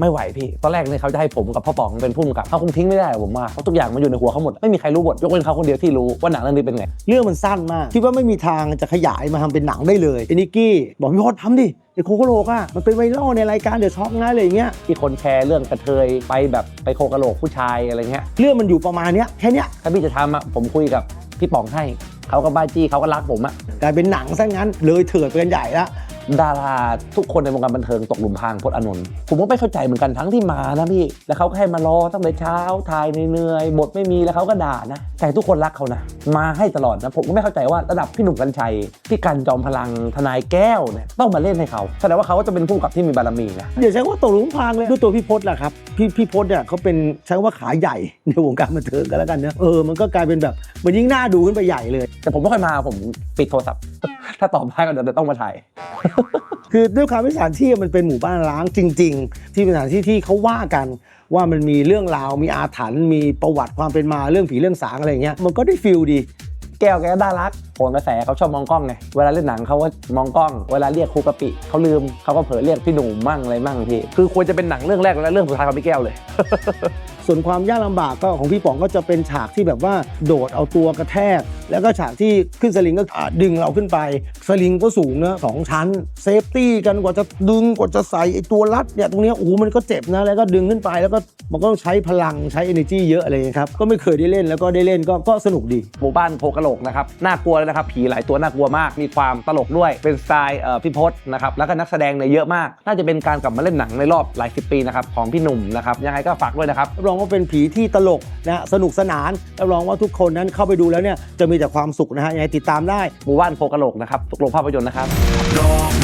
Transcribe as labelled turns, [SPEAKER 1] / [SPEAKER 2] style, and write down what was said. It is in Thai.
[SPEAKER 1] ไม่ไหวพี่ ตอนแรกเนี่ยเขาจะให้ผมกับพ่อป๋องเป็นผู้กำกับเขาคงทิ้งไม่ได้อะผมว่าเพราะทุกอย่างมันอยู่ในหัวเขาหมดไม่มีใครรู้บทยกเว้นเขาคนเดียวที่รู้ว่าหนังเรื่องนี้เป็นไง
[SPEAKER 2] เรื่องมันสั้นมาก คิดว่าไม่มีทางจะขยายมาทำเป็นหนังได้เลยไอ้นิกกี้บอกพี่พศทำดิไอ้โคโคโลกอะมันเป็นไวรัลในรายการเดอะช็อคนะอะไรอย่างเงี้ย
[SPEAKER 1] ที่คนแชร์เรื่องกระเทยไปแบบไปโคกะโหลกผู้ชายอะไรเงี้ย
[SPEAKER 2] เรื่องมันอยู่ประมาณเนี้ยแค่เนี้ย
[SPEAKER 1] ถ้าพี่จะทำอะผมคุยกับพี่ป๋องให้เขาก็บ้าจี้เขาก็รักผมอะ
[SPEAKER 2] กลายเป็นหนังซะงั้นเลยเถิดไปกันใหญ่ละ
[SPEAKER 1] ดาราทุกคนในวงการบันเทิงตกหลุมพรางพจน์อานนท์ผมก็ไม่เข้าใจเหมือนกันทั้งที่มานะพี่ แล้วเขาก็ให้มารอตั้งแต่เช้าถ่ายเหนื่อยๆบทไม่มีแล้วเขาก็ด่านะ แต่ทุกคนรักเขานะ มาให้ตลอดนะ ผมก็ไม่เข้าใจว่าระดับพี่หนุ่มกัญชัยพี่กันจอมพลังทนายแก้วเนี่ยต้องมาเล่นให้เขาแสดงว่าเขาก็จะเป็นผู้กำกับที่มีบารมีนะ
[SPEAKER 2] เดี๋ยวใช้คำว่าตกหลุมพรางเลยด้วยตัวพี่พศแหละครับพี่พี่พศเนี่ยเขาเป็นใช้คำว่าขาใหญ่ในวงการบันเทิงกันแล้วกันเนอะเออมันก็กลายเป็นแบบมันยิ่งน่าดูขึ้นไปใหญ่เลย
[SPEAKER 1] แต่ผมไม่ค่อยมาผมปิดโทรศัพท์ ถ้าตอบได้ก็เดี๋ยวจะต้องมาถ่าย
[SPEAKER 2] คือด้วยความที่สถานที่มันเป็นหมู่บ้านร้างจริง ๆ ที่เป็นสถานที่ที่เขาว่ากันว่ามันมีเรื่องราวมีอาถรรพ์มีประวัติความเป็นมาเรื่องผีเรื่องสางอะไรอย่างเงี้ยมันก็ได้ฟิลดี
[SPEAKER 1] แก้วแกก็น่ารัก โผลกระแสเขาชอบมองกล้องไง เวลาเล่นหนังเขาก็มองกล้อง เวลาเรียกครูกะปิเขาลืมเขาก็เผลอเรียกพี่หนุ่มมั่งอะไรมั่งพี่คือควรจะเป็นหนังเรื่องแรกและเรื่องสุดท้ายของพี่แก้วเลย
[SPEAKER 2] ส่วนความยากลำบากก็ของพี่ป๋องก็จะเป็นฉากที่แบบว่าโดดเอาตัวกระแทก แล้วก็ฉากที่ขึ้นสลิงก็อ่าดึงเราขึ้นไป สลิงก็สูงเนอะสองชั้น เซฟตี้กันกว่าจะดึงกว่าจะใส่ไอ้ตัวรัดเนี่ยตรงเนี้ยโอ้โหมันก็เจ็บนะแล้วก็ดึงขึ้นไปแล้วก็มันก็ต้องใช้พลังใช้ energy เยอะอะไรอย่างเงี้ยครับก็ไม่เคยได้เล่นแล้วก็ได้เล่นก็ก็สนุกดี
[SPEAKER 1] หมู่บ้านโพกะโหลกนะครับน่ากลัวเลยนะครับผีหลายตัวน่ากลัวมาก มีความตลกด้วยเป็นสไตล์เอ่อพี่พศนะครับแล้วก็นักแสดงเนี่ยเยอะมาก น่าจะเป็นการกลับมาเล่นหนังในรอบหลายสิบปีนะครับของพี่หนุ่มนะครับยังไงก็ฝากด้วยนะครับ
[SPEAKER 2] รับรองว่าเป็นผีที่ตลกนะฮะสนุกสนานรับรองว่าทุกคนนั้นเข้าไปดูแล้วเนี่ยจะมีแต่ความสุขนะฮะยังไงติดตามได้
[SPEAKER 1] หมู่บ้านโพกะโหลกนะครับทุกโรงภาพยนตร์นะครับ
[SPEAKER 3] ดอก